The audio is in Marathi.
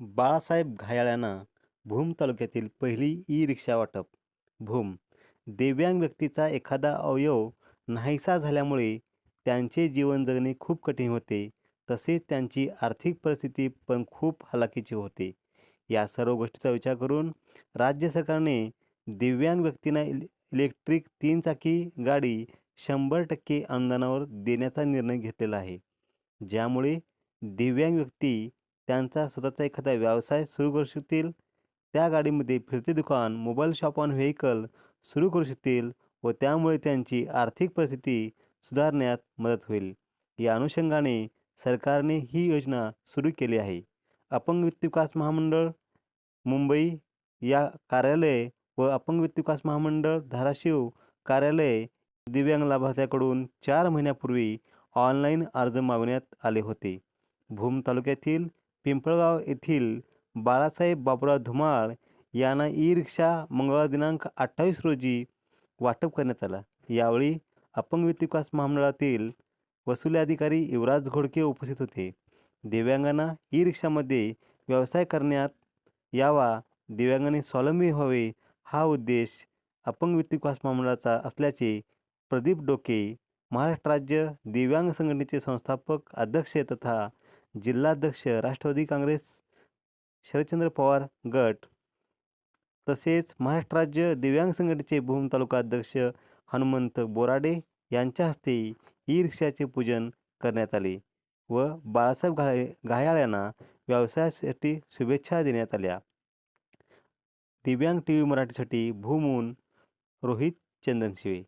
बाळासाहेब घायाळ्यांना भूम तालुक्यातील पहिली ई रिक्षा वाटप. भूम दिव्यांग व्यक्तीचा एखादा अवयव नाहीसा झाल्यामुळे त्यांचे जीवन जगणे खूप कठीण होते. तसेच त्यांची आर्थिक परिस्थिती पण खूप हलाखीची होते. या सर्व गोष्टीचा विचार करून राज्य सरकारने दिव्यांग व्यक्तींना इलेक्ट्रिक तीन चाकी गाडी शंभर टक्के अनुदानावर देण्याचा निर्णय घेतलेला आहे. ज्यामुळे दिव्यांग व्यक्ती त्यांचा स्वतःचा एखादा व्यवसाय सुरू करू शकतील. त्या गाडीमध्ये फिरते दुकान मोबाईल शॉप ऑन व्हेकल सुरू करू शकतील व त्यामुळे त्यांची आर्थिक परिस्थिती सुधारण्यात मदत होईल. या अनुषंगाने सरकारने ही योजना सुरू केली आहे. अपंग वित्त विकास महामंडळ मुंबई या कार्यालय व अपंग वित्त विकास महामंडळ धाराशिव कार्यालय दिव्यांग लाभार्थ्याकडून चार महिन्यापूर्वी ऑनलाईन अर्ज मागवण्यात आले होते. भूम तालुक्यातील पिंपळगाव येथील बाळासाहेब बाबुराव धुमाळ यांना ई रिक्षा मंगळवार दिनांक अठ्ठावीस रोजी वाटप करण्यात आला. यावेळी अपंग विकास महामंडळातील वसुली अधिकारी युवराज घोडके उपस्थित होते. दिव्यांगांना ई रिक्षामध्ये व्यवसाय करण्यात यावा दिव्यांगांनी स्वावलंबी व्हावे हा उद्देश अपंग विकास महामंडळाचा असल्याचे प्रदीप डोके महाराष्ट्र राज्य दिव्यांग संघटनेचे संस्थापक अध्यक्ष तथा जिल्हाध्यक्ष राष्ट्रवादी काँग्रेस शरदचंद्र पवार गट. तसेच महाराष्ट्र राज्य दिव्यांग संघटनेचे भूम तालुका अध्यक्ष हनुमंत बोराडे यांच्या हस्ते ई रिक्षाचे पूजन करण्यात आले व बाळासाहेब घाय घायाळ्यांना व्यवसायासाठी शुभेच्छा देण्यात आल्या. दिव्यांग टी व्ही मराठीसाठी भूमून रोहित चंदनशिवे.